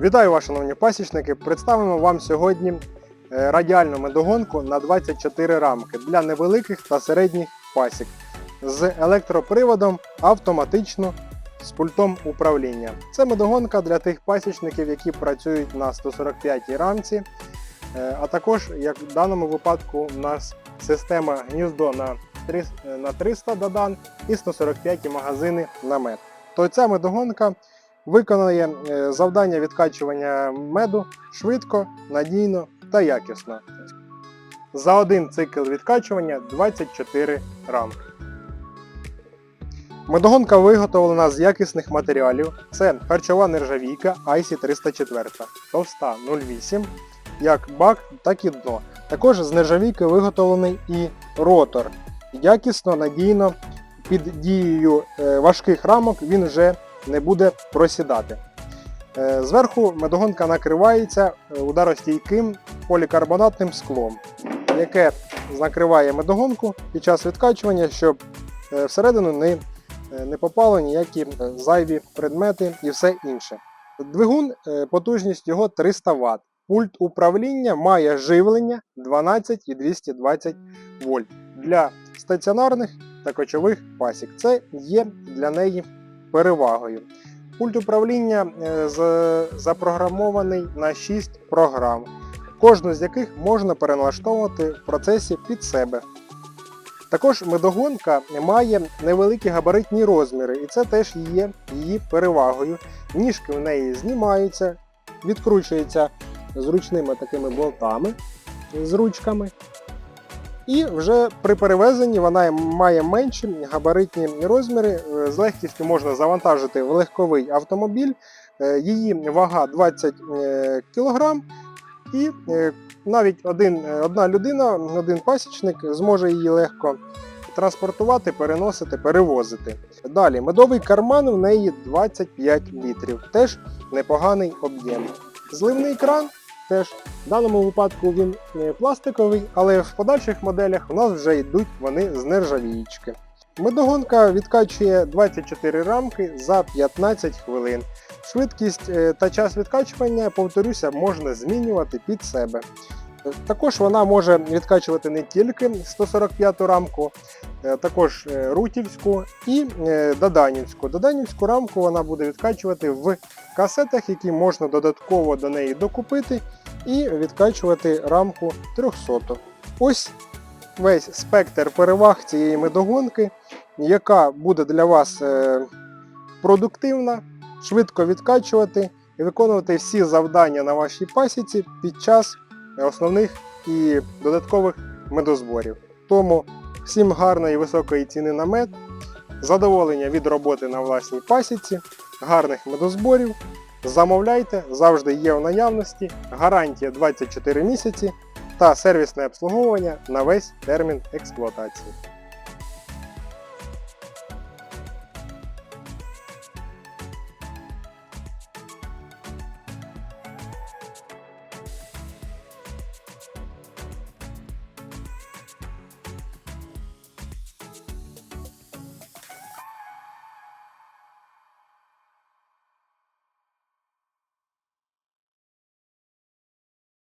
Вітаю вас, шановні пасічники! Представимо вам сьогодні е, радіальну медогонку на 24 рамки для невеликих та середніх пасік з електроприводом автоматично з пультом управління. Це медогонка для тих пасічників, які працюють на 145 рамці, е, а також, як в даному випадку, у нас система гніздо на 300 на 300 додан і 145 магазини на мед. То ця медогонка виконує е, завдання відкачування меду швидко, надійно та якісно. За один цикл відкачування 24 рамки. Медогонка виготовлена з якісних матеріалів. Це харчова нержавійка IC 304, товста 0,8, як бак, так і дно. Також з нержавійки виготовлений і ротор. Якісно, надійно, під дією е, важких рамок він вже не буде просідати. Е, Зверху медогонка накривається е, ударостійким полікарбонатним склом, яке накриває медогонку під час відкачування, щоб е, всередину не, не попало ніякі зайві предмети і все інше. Двигун, потужність його 300 Вт. Пульт управління має живлення 12 і 220 вольт для стаціонарних та кочових пасік. Це є для неї перевагою. Пульт управління е, запрограмований на 6 програм, кожну з яких можна переналаштовувати в процесі під себе. Також медогонка має невеликі габаритні розміри, і це теж є її перевагою. Ніжки в неї знімаються, відкручуються зручними такими болтами з ручками. І вже при перевезенні вона має менші габаритні розміри. Е, З легкістю можна завантажити в легковий автомобіль. Е, Її вага 20 кг. І е, навіть один, е, одна людина, один пасічник зможе її легко транспортувати, переносити, перевозити. Далі, медовий карман в неї 25 літрів. Теж непоганий об'єм. Зливний кран теж в даному випадку він е, пластиковий, але в подальших моделях у нас вже йдуть вони з нержавіючки. Медогонка відкачує 24 рамки за 15 хвилин. Швидкість е, та час відкачування, повторюся, можна змінювати під себе. Також вона може відкачувати не тільки 145 рамку, також е, рутівську і е, доданівську. Доданівську рамку вона буде відкачувати в касетах, які можна додатково до неї докупити і відкачувати рамку 300. Ось весь спектр переваг цієї медогонки, яка буде для вас е, продуктивна, швидко відкачувати і виконувати всі завдання на вашій пасіці під час основних і додаткових медозборів. Тому всім гарної високої ціни на мед, задоволення від роботи на власній пасіці, гарних медозборів. Замовляйте, завжди є в наявності, гарантія 24 місяці та сервісне обслуговування на весь термін експлуатації.